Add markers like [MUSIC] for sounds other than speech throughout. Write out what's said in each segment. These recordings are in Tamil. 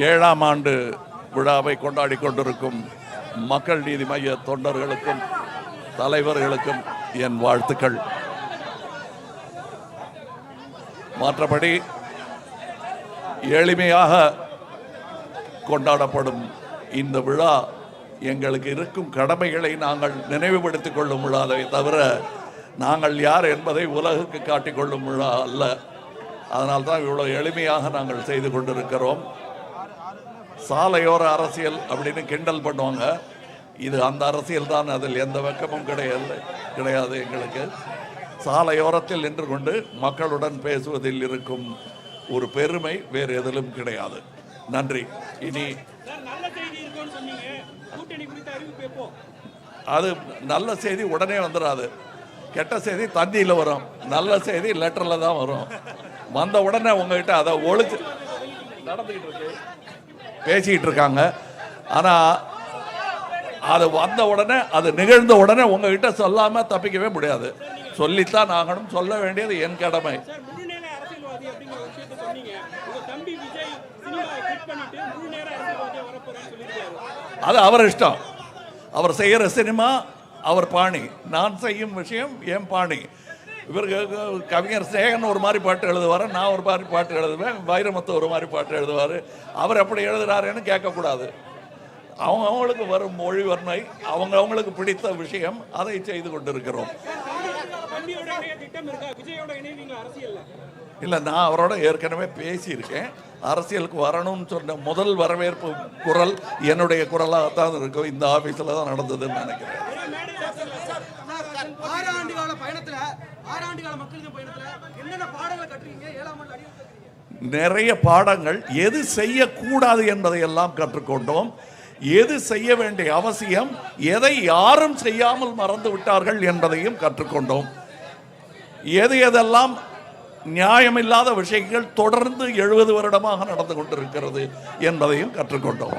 ஏழாம் ஆண்டு விழாவை கொண்டாடி கொண்டிருக்கும் மக்கள் நீதி மைய தொண்டர்களுக்கும் தலைவர்களுக்கும் என் வாழ்த்துக்கள். மற்றபடி எளிமையாக கொண்டாடப்படும் இந்த விழா எங்களுக்கு இருக்கும் கடமைகளை நாங்கள் நினைவுபடுத்திக் கொள்ளும் விழாவை தவிர நாங்கள் யார் என்பதை உலகுக்கு காட்டிக்கொள்ளும் விழா அல்ல. அதனால்தான் இவ்வளோ எளிமையாக நாங்கள் செய்து கொண்டிருக்கிறோம். சாலையோர அரசியல் அப்படின்னு கிண்டல் பண்ணுவாங்க. இது அந்த அரசியல் தான் அதில் எந்த வெக்கமும் கிடையாது கிடையாது எங்களுக்கு. சாலையோரத்தில் நின்று கொண்டு மக்களுடன் பேசுவதில் இருக்கும் ஒரு பெருமை வேறு எதிலும் கிடையாது. நன்றி. இனி அது நல்ல செய்தி உடனே வந்துடாது கெட்ட செய்தி தந்தியில் வரும். நல்ல செய்தி லெட்டரில் தான் வரும். வந்த உடனே உங்ககிட்ட அதை ஒழிச்சு நடந்துக்கிட்டு இருக்கு. பேசிக்கிட்டு இருக்காங்க. ஆனால் அது வந்த உடனே அது நிகழ்ந்த உடனே உங்ககிட்ட சொல்லாமல் தப்பிக்கவே முடியாது. சொல்லித்தான் ஆகணும். சொல்ல வேண்டியது என் கடமை. அது அவர் இஷ்டம். அவர் செய்கிற சினிமா அவர் பாணி. நான் செய்யும் விஷயம் என் பாணி. இவருக்கு கவிஞர் சேகன் ஒரு மாதிரி பாட்டு எழுதுவார் நான் ஒரு மாதிரி பாட்டு எழுதுவேன் வைரமுத்து ஒரு மாதிரி பாட்டு எழுதுவார். அவர் எப்படி எழுதுறாருன்னு கேட்கக்கூடாது. அவங்க அவங்களுக்கு வரும் மொழி வர்ணை அவங்க அவங்களுக்கு பிடித்த விஷயம் அதை செய்து கொண்டிருக்கிறோம். இல்லை நான் அவரோட ஏற்கனவே பேசியிருக்கேன். அரசியலுக்கு வரணும்னு சொன்ன முதல் வரவேற்பு குரல் என்னுடைய குரலாக தான் இருக்கும் இந்த ஆஃபீஸில் தான் நடந்ததுன்னு நினைக்கிறேன் ஒரே மேடையில் அரசியல் சார் ஆறு ஆண்டு கால பயணத்துல ஆறு ஆண்டு கால மக்கள் பயணத்துல என்னென்ன பாடங்களை கற்றுக்கீங்க? ஏழாம் ஆண்டு நிறைய பாடங்கள் எது செய்யக்கூடாது என்பதை எல்லாம் கற்றுக்கொண்டோம். எது செய்ய வேண்டிய அவசியம் எதை யாரும் செய்யாமல் மறந்து விட்டார்கள் என்பதையும் கற்றுக்கொண்டோம். எது எதெல்லாம் நியாயமில்லாத விஷயங்கள் தொடர்ந்து எழுபது வருடமாக நடந்து கொண்டிருக்கிறது என்பதையும் கற்றுக்கொண்டோம்.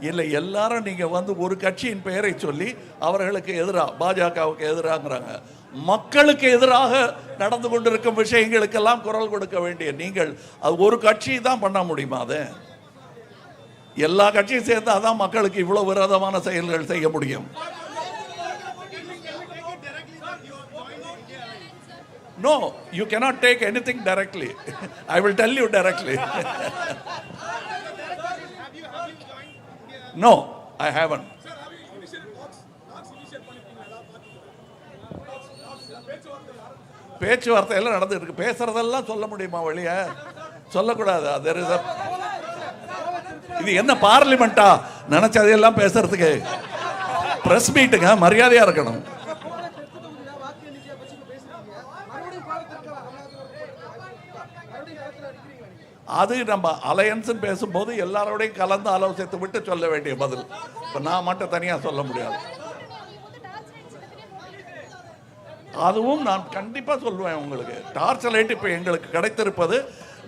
இல்லை எல்லாரும் நீங்கள் வந்து ஒரு கட்சியின் பெயரை சொல்லி அவர்களுக்கு எதிராக பாஜகவுக்கு எதிராங்கிறாங்க மக்களுக்கு எதிராக நடந்து கொண்டிருக்கும் விஷயங்களுக்கெல்லாம் குரல் கொடுக்க வேண்டிய நீங்கள் அது ஒரு கட்சி தான் பண்ண முடியுமா அது எல்லா கட்சியும் சேர்ந்தால் தான் மக்களுக்கு இவ்வளோ விரோதமான செயல்கள் செய்ய முடியும் No, you cannot take anything directly. [LAUGHS] I will tell you directly. [LAUGHS] No I haven't பேச்சுவார்த்தை எல்லாம் நடந்துட்டு இருக்கு. பேசுறதெல்லாம் சொல்ல முடியுமா வழிய சொல்லக்கூடாது. அது இது என்ன பார்லிமெண்டா? நினைச்சதையெல்லாம் பேசுறதுக்கு. பிரஸ் மீட்டுங்க மரியாதையா இருக்கணும். அது நம்ம அலையன்ஸ் பேசும்போது எல்லாரோடையும் கலந்து ஆலோசித்து விட்டு சொல்ல வேண்டிய பதில். இப்போ நான் மட்டும் தனியாக சொல்ல முடியாது. அதுவும் நான் கண்டிப்பாக சொல்லுவேன் உங்களுக்கு. டார்ச் லைட் இப்போ எங்களுக்கு கிடைத்திருப்பது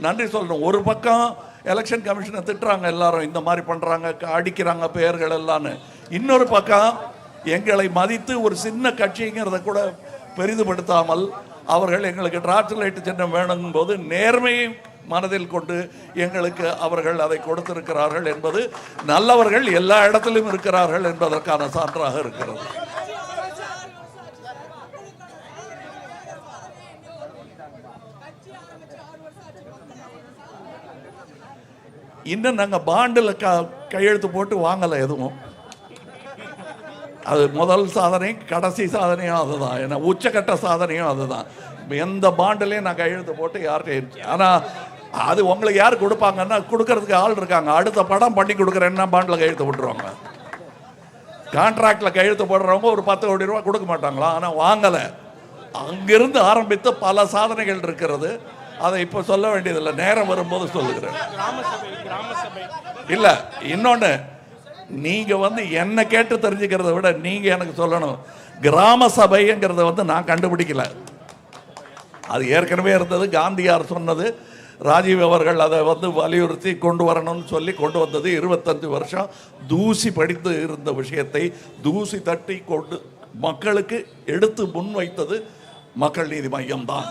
நன்றி சொல்லணும். ஒரு பக்கம் எலெக்ஷன் கமிஷனை திட்டுறாங்க எல்லாரும் இந்த மாதிரி பண்ணுறாங்க அடிக்கிறாங்க பெயர்கள் எல்லாம்னு. இன்னொரு பக்கம் எங்களை மதித்து ஒரு சின்ன கட்சிங்கிறத கூட பெரிதுபடுத்தாமல் அவர்கள் எங்களுக்கு டிரான்ஸ்லேட் சின்னம் வேணுங்கும் போது நேர்மையை மனதில் கொண்டு எங்களுக்கு அவர்கள் அதை கொடுத்திருக்கிறார்கள் என்பது நல்லவர்கள் எல்லா இடத்திலும் இருக்கிறார்கள் என்பதற்கான சான்றாக இருக்கிறது. இன்னும் நாங்கள் பாண்டில் க கையெழுத்து போட்டு வாங்கலை எதுவும். அது முதல் சாதனை கடைசி சாதனையும் அதுதான். ஏன்னா உச்சக்கட்ட சாதனையும் அதுதான். எந்த பாண்டிலையும் நான் கையெழுத்து போட்டு யார்கிட்டையும் ஆனால் அது உங்களுக்கு யார் கொடுப்பாங்கன்னா கொடுக்கறதுக்கு ஆள் இருக்காங்க. அடுத்த படம் பண்ணி கொடுக்குறேன்னா பாண்டில் கையெழுத்து போட்டுருவாங்க. கான்ட்ராக்டில் கையெழுத்து போடுறவங்க ஒரு பத்து கோடி ரூபா கொடுக்க மாட்டாங்களா? ஆனால் வாங்கலை. அங்கிருந்து ஆரம்பித்து பல சாதனைகள் இருக்கிறது. அதை இப்போ சொல்ல வேண்டியதில்லை. நேரம் வரும்போது சொல்லுகிறேன். கிராம சபை கிராம சபை இல்லை இன்னொன்று நீங்கள் வந்து என்னை கேட்டு தெரிஞ்சுக்கிறத விட நீங்கள் எனக்கு சொல்லணும். கிராம சபைங்கிறத வந்து நான் கண்டுபிடிக்கல. அது ஏற்கனவே இருந்தது. காந்தியார் சொன்னது. ராஜீவ் அவர்கள் அதை வந்து வலியுறுத்தி கொண்டு வரணும்னு சொல்லி கொண்டு வந்தது இருபத்தஞ்சு வருஷம் தூசி படித்து இருந்த விஷயத்தை தூசி தட்டி கொண்டு மக்களுக்கு எடுத்து முன்வைத்தது மக்கள் நீதி மையம் தான்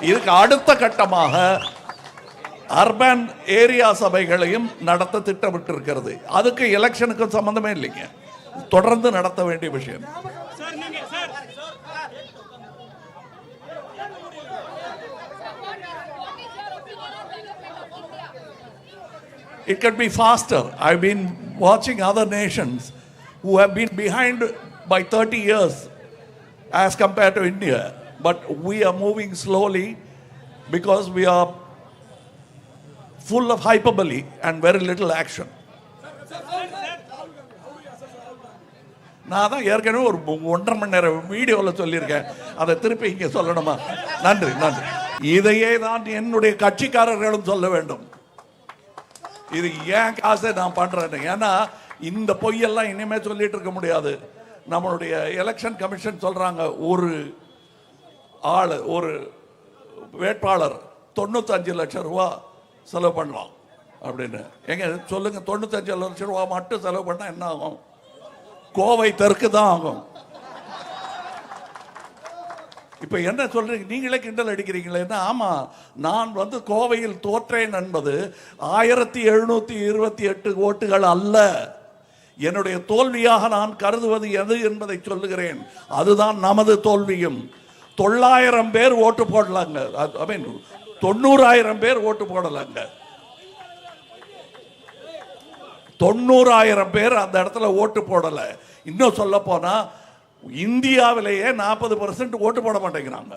இதுக்கு அடுத்த கட்டமாக அர்பன் ஏரியா சபைகளையும் நடத்த திட்டமிட்டு இருக்கிறது அதுக்கு எலெக்ஷனுக்கும் சம்மந்தமே இல்லைங்க. தொடர்ந்து நடத்த வேண்டிய விஷயம். It can be faster. I've been watching other nations who have been behind by 30 years as compared to India. But we are moving slowly because we are full of hyperbole and very little action. நான் தான் ஏற்கனவே ஒரு ஒன்றரை மணி நேரம் வீடியோவில் சொல்லியிருக்கேன் அதை திருப்பி இங்கே சொல்லணுமா நன்றி நன்றி இதையே தான் என்னுடைய கட்சிக்காரர்களும் சொல்ல வேண்டும் இது ஏன் காசை நான் பண்றேன் ஏன்னா இந்த பொய்யெல்லாம் இனிமே சொல்லிட்டு இருக்க முடியாது. நம்மளுடைய எலெக்ஷன் கமிஷன் சொல்றாங்க ஒரு ஆள் ஒரு வேட்பாளர் தொண்ணூத்தஞ்சு லட்சம் ரூபா செலவு பண்ணலாம் அப்படின்னு. எங்க சொல்லுங்க தொண்ணூத்தஞ்சு லட்சம் ரூபா மட்டும் செலவு பண்ணா என்ன ஆகும்? கோவை தெற்கு தான் ஆகும். இப்போ என்ன சொல்றீங்க? நீங்களே கிண்டல் அடிக்கிறீங்களேன்னா ஆமா நான் வந்து கோவையில் தோற்றேன் என்பது ஆயிரத்தி எழுநூத்தி இருபத்தி எட்டு ஓட்டுகள் அல்ல. என்னுடைய தோல்வியாக நான் கருதுவது எது என்பதை சொல்லுகிறேன். அதுதான் நமது தோல்வியும். தொள்ளாயிரம் பேர் ஓட்டு போடலாங்க. ஐ மீன் தொண்ணூறாயிரம் பேர் ஓட்டு போடலாங்க. தொண்ணூறாயிரம் பேர் அந்த இடத்துல ஓட்டு போடலை. இன்னும் சொல்ல போனால் இந்தியாவிலேயே நாற்பது பர்சன்ட் ஓட்டு போட மாட்டேங்கிறாங்க.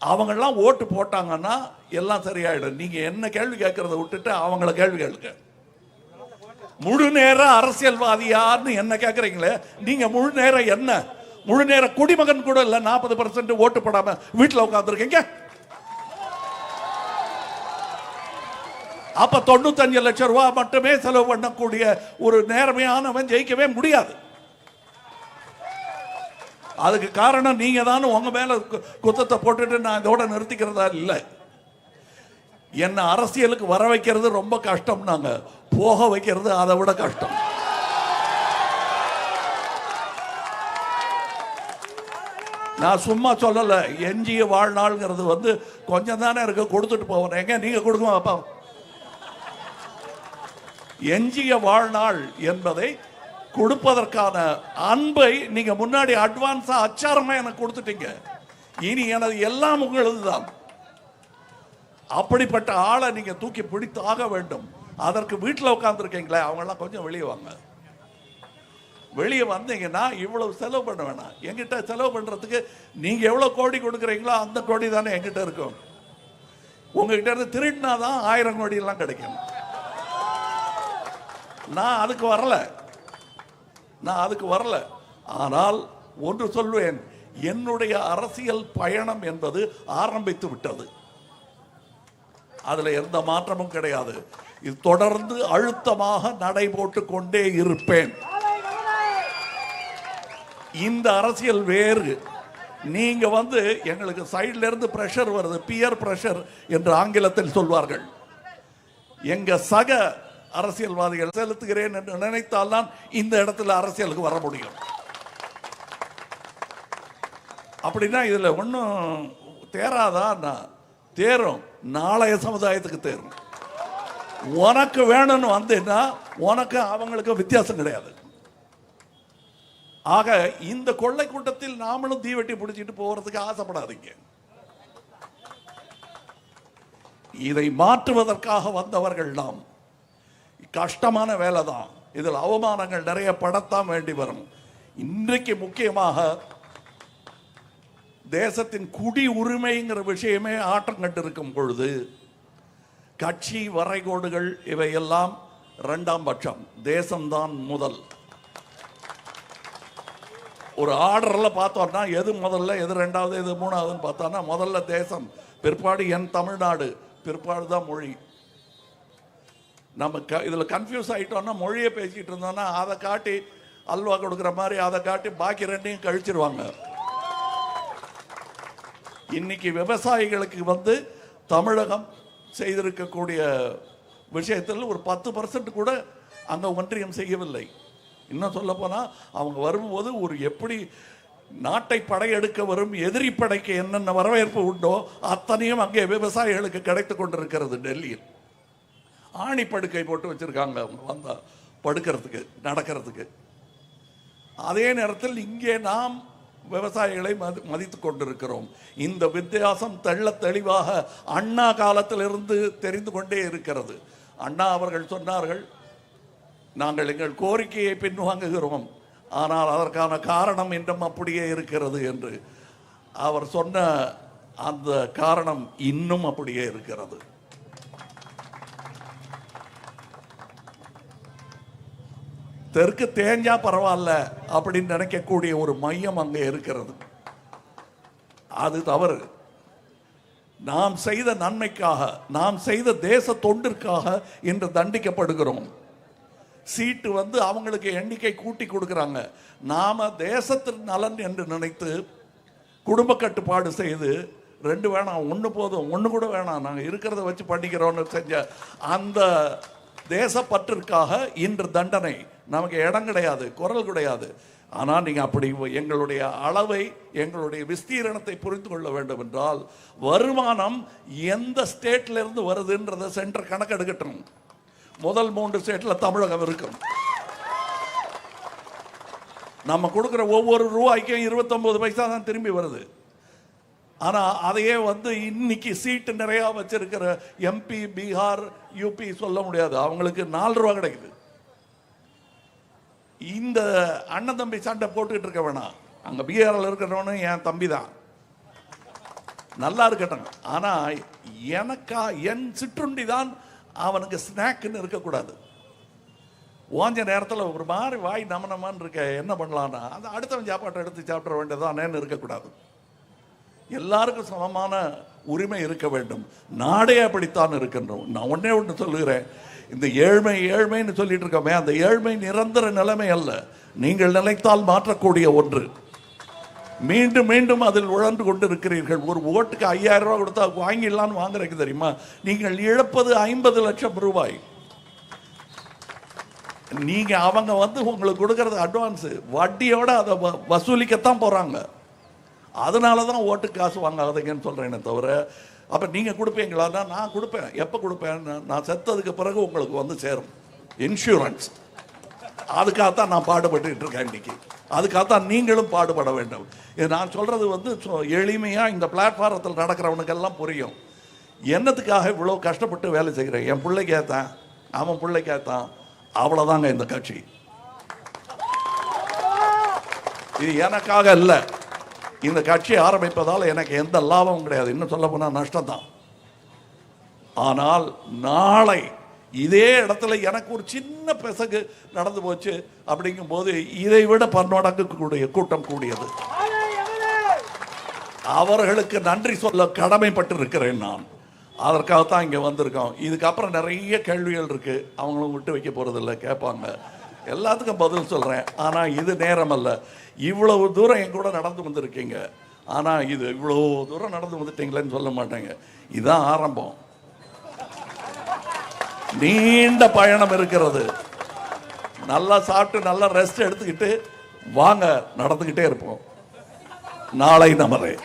அவங்கெல்லாம் ஓட்டு போட்டாங்கன்னா எல்லாம் சரியாயிடும். நீங்க என்ன கேள்வி கேட்கறத விட்டுட்டு அவங்கள கேள்வி கேளுங்க. முழு நேர அரசியல்வாதியார்னு என்ன கேட்குறீங்களே? நீங்க முழு நேரம் என்ன? முழு நேர குடிமகன் கூட இல்ல நாற்பது பர்சன்ட் ஓட்டு போடாம வீட்டில் உட்காந்துருக்கீங்க அப்ப தொண்ணூத்தஞ்சு லட்சம் ரூபாய் மட்டுமே செலவு பண்ணக்கூடிய ஒரு நேர்மையானவன் ஜெயிக்கவே முடியாது. அதுக்கு காரணம் நீங்க தான் உங்க மேல கு- குத்தத்தை போட்டுட்டு நான் இதோட நிறுத்திக்கிறதா இல்லை. என்ன அரசியலுக்கு வர வைக்கிறது ரொம்ப கஷ்டம் நாங்க போக வைக்கிறது அதை விட கஷ்டம். நான் சும்மா சொல்லல. எஞ்சிய வாழ்நாள்ங்கிறது வந்து கொஞ்சம் தானே இருக்கு கொடுத்துட்டு போவேன். எங்க? நீங்க கொடுங்க அப்பா. எஞ்சிய வாழ்நாள் என்பதை கொடுப்பதற்கான அன்பை நீங்க முன்னாடி அட்வான்ஸா அச்சாரமா எனக்கு கொடுத்துட்டீங்க. இனி எனது எல்லாம் உங்களது தான் அப்படிப்பட்ட ஆளை நீங்க தூக்கி பிடித்து ஆக வேண்டும். அதற்கு வீட்டில் உட்காந்துருக்கீங்களே அவங்கெல்லாம் கொஞ்சம் வெளியே வாங்க. வெளியே வந்தீங்கன்னா இவ்வளவு செலவு பண்ண வேணாம். எங்கிட்ட செலவு பண்றதுக்கு நீங்க எவ்வளவு கோடி கொடுக்குறீங்களோ அந்த கோடி தானே எங்கிட்ட இருக்கும். உங்ககிட்ட இருந்து திருடினா தான் ஆயிரம் கோடி எல்லாம் கிடைக்கும். நான் அதுக்கு வரல. நான் அதுக்கு வரல. ஆனால் ஒன்று சொல்வேன் என்னுடைய அரசியல் பயணம் என்பது ஆரம்பித்து விட்டது. அதில் எந்த மாற்றமும் கிடையாது. இது தொடர்ந்து அழுத்தமாக நடைபோட்டு கொண்டே இருப்பேன். இந்த அரசியல் வேறு. நீங்க வந்து எங்களுக்கு சைடுல இருந்து பிரஷர் வருது பியர் பிரஷர் என்று ஆங்கிலத்தில் சொல்வார்கள். எங்க சக அரசியல்வாதிகள் செலுத்துகிறேன் என்று நினைத்தால்தான் இந்த இடத்துல அரசியலுக்கு வர முடியும். அப்படின்னா இதில் ஒன்றும் தேராதா? தேரும். நாளைய சமுதாயத்துக்கு தேரும். உனக்கு வேணும்னு வந்தேன்னா உனக்கு அவங்களுக்கு வித்தியாசம் கிடையாது. ஆக இந்த கொள்ளை கூட்டத்தில் நாமளும் தீவெட்டி பிடிச்சிட்டு போறதுக்கு ஆசைப்படாதீங்க. இதை மாற்றுவதற்காக வந்தவர்கள் நாம். கஷ்டமான வேலை தான் இதில் அவமானங்கள் நிறைய படத்தான் வேண்டி வரும். இன்றைக்கு முக்கியமாக தேசத்தின் குடி உரிமைங்கிற விஷயமே ஆட்டம் கண்டிருக்கும் பொழுது கட்சி வரைகோடுகள் இவையெல்லாம் இரண்டாம் பட்சம். தேசம்தான் முதல். ஒரு ஆர்டரில் பார்த்தோம்னா எது முதல்ல எது ரெண்டாவது எது மூணாவதுன்னு பார்த்தோன்னா முதல்ல தேசம் பிற்பாடு என் தமிழ்நாடு பிற்பாடு தான் மொழி. நம்ம க இதில் கன்ஃபியூஸ் ஆகிட்டோம்னா மொழியை பேசிக்கிட்டு இருந்தோம்னா அதை காட்டி அல்வா கொடுக்குற மாதிரி அதை காட்டி பாக்கி ரெண்டையும் கழிச்சிருவாங்க. இன்னைக்கு விவசாயிகளுக்கு வந்து தமிழகம் செய்திருக்கக்கூடிய விஷயத்தில் ஒரு பத்து பர்சன்ட் கூட அங்கே ஒன்றியம் செய்யவில்லை. இன்னும் சொல்ல போனால் அவங்க வரும்போது ஒரு எப்படி நாட்டை படையெடுக்க வரும் எதிரி படைக்கு என்னென்ன வரவேற்பு உண்டோ அத்தனையும் அங்கே விவசாயிகளுக்கு கிடைத்து கொண்டிருக்கிறது டெல்லியில். ஆணி படுக்கை போட்டு வச்சுருக்காங்க அவங்க வந்தால் படுக்கிறதுக்கு நடக்கிறதுக்கு. அதே நேரத்தில் இங்கே நாம் விவசாயிகளை மதி மதித்து கொண்டிருக்கிறோம். இந்த வித்தியாசம் தெள்ள தெளிவாக அண்ணா காலத்திலிருந்து தெரிந்து கொண்டே இருக்கிறது. அண்ணா அவர்கள் சொன்னார்கள் நாங்கள் எங்கள் கோரிக்கையை பின்வாங்குகிறோம். ஆனால் அதற்கான காரணம் இன்னும் அப்படியே இருக்கிறது என்று. அவர் சொன்ன அந்த காரணம் இன்னும் அப்படியே இருக்கிறது. தெற்கு தேஞ்சா பரவாயில்ல அப்படின்னு நினைக்கக்கூடிய ஒரு மையம் அங்கே இருக்கிறது. அது தவறு. நாம் செய்த நன்மைக்காக நாம் செய்த தேச தொண்டிற்காக இன்று தண்டிக்கப்படுகிறோம். சீட்டு வந்து அவங்களுக்கு எண்ணிக்கை கூட்டி கொடுக்குறாங்க. நாம தேசத்தின் நலன் என்று நினைத்து குடும்ப கட்டுப்பாடு செய்து ரெண்டு வேணாம் ஒன்று போதும் ஒன்று கூட வேணாம் நாங்கள் இருக்கிறத வச்சு பண்ணிக்கிறோன்னு செஞ்ச அந்த தேசப்பற்றிற்காக இன்று தண்டனை. நமக்கு இடம் கிடையாது குரல் கிடையாது. ஆனால் நீங்கள் அப்படி எங்களுடைய அளவை எங்களுடைய விஸ்தீரணத்தை புரிந்து கொள்ள வேண்டும் என்றால் வருமானம் எந்த ஸ்டேட்லேருந்து வருதுன்றதை சென்டர் கணக்கெடுக்கட்டும் முதல் மூன்று ஸ்டேட்டில் தமிழகம் இருக்கும். நம்ம கொடுக்குற ஒவ்வொரு ரூபாய்க்கும் இருபத்தொம்பது பைசா தான் திரும்பி வருது. ஆனால் அதையே வந்து இன்னைக்கு சீட்டு நிறையா வச்சிருக்கிற எம்பி பீகார் யூபி சொல்ல முடியாது. அவங்களுக்கு நாலு ரூபா கிடைக்குது. இந்த அண்ணன் தம்பி சண்டை போட்டுக்கிட்டு இருக்க வேணாம். அங்கே பீகாரில் இருக்கிறவனும் என் தம்பி தான். நல்லா இருக்கட்டும். ஆனால் எனக்கா என் சிற்றுண்டி தான் அவனுக்கு ஸ்நாக்னு இருக்கக்கூடாது. ஓஞ்ச நேரத்தில் ஒரு மாதிரி வாய் நமனமான்னு இருக்க என்ன பண்ணலான்னா அந்த அடுத்தவன் சாப்பாட்டை எடுத்து சாப்பிட வேண்டியதானேன்னு இருக்கக்கூடாது. எல்லாருக்கும் சமமான உரிமை இருக்க வேண்டும். நாடே அப்படித்தான் இருக்கின்றோம். நான் ஒன்னே ஒன்று சொல்லுகிறேன். இந்த ஏழ்மை ஏழ்மைன்னு சொல்லிட்டு இருக்கோமே அந்த ஏழ்மை நிரந்தர நிலைமை அல்ல. நீங்கள் நினைத்தால் மாற்றக்கூடிய ஒன்று. மீண்டும் மீண்டும் அதில் உழன்று கொண்டு இருக்கிறீர்கள் ஒரு ஓட்டுக்கு ஐயாயிரம் ரூபாய் கொடுத்தா வாங்கிடலான்னு வாங்குறதுக்கு தெரியுமா? நீங்கள் இழப்பது ஐம்பது லட்சம் ரூபாய். நீங்க அவங்க வந்து உங்களுக்கு கொடுக்கறது அட்வான்ஸ் வட்டியோட அதை வ- வசூலிக்கத்தான் போறாங்க. அதனால தான் ஓட்டு காசு வாங்காதீங்கன்னு சொல்கிறேனே தவிர அப்போ நீங்கள் கொடுப்பீங்களான்னா நான் கொடுப்பேன். எப்போ கொடுப்பேன் நான் செத்ததுக்கு பிறகு உங்களுக்கு வந்து சேரும். இன்சூரன்ஸ் அதுக்காகத்தான் நான் பாடுபட்டுக்கிட்டு இருக்கேன் இன்னைக்கு. அதுக்காகத்தான் நீங்களும் பாடுபட வேண்டும். இது நான் சொல்கிறது வந்து எளிமையாக இந்த பிளாட்ஃபாரத்தில் நடக்கிறவனுக்கெல்லாம் புரியும். என்னத்துக்காக இவ்வளோ கஷ்டப்பட்டு வேலை செய்கிறேன் என் பிள்ளைக்கேத்தான் அவன் பிள்ளைக்கேத்தான் அவ்வளோதாங்க இந்த கட்சி. இது எனக்காக இல்லை. இந்த கட்சியை ஆரம்பிப்பதால் எனக்கு எந்த லாபமும் கிடையாது. இன்னும் சொல்ல போனால் நஷ்டம் தான் ஆனால் நாளை இதே இடத்துல எனக்கு ஒரு சின்ன பிசகு நடந்து போச்சு அப்படிங்கும்போது இதை விட பன்னோடங்கு கூடிய கூட்டம் கூடியது. அவர்களுக்கு நன்றி சொல்ல கடமைப்பட்டு இருக்கிறேன் நான். அதற்காகத்தான் இங்கே வந்திருக்கோம். இதுக்கப்புறம் நிறைய கேள்விகள் இருக்குது அவங்களும் விட்டு வைக்க போகிறதில்ல கேட்பாங்க. எல்லாத்துக்கும் பதில் சொல்கிறேன் ஆனால் இது நேரம் அல்ல இவ்வளவு தூரம் என் கூட நடந்து வந்திருக்கீங்க. ஆனால் இது இவ்வளோ தூரம் நடந்து வந்துட்டீங்களேன்னு சொல்ல மாட்டேங்க. இதுதான் ஆரம்பம். நீண்ட பயணம் இருக்கிறது. நல்லா சாப்பிட்டு நல்லா ரெஸ்ட் எடுத்துக்கிட்டு வாங்க நடந்துக்கிட்டே இருப்போம். நாளை நமரே.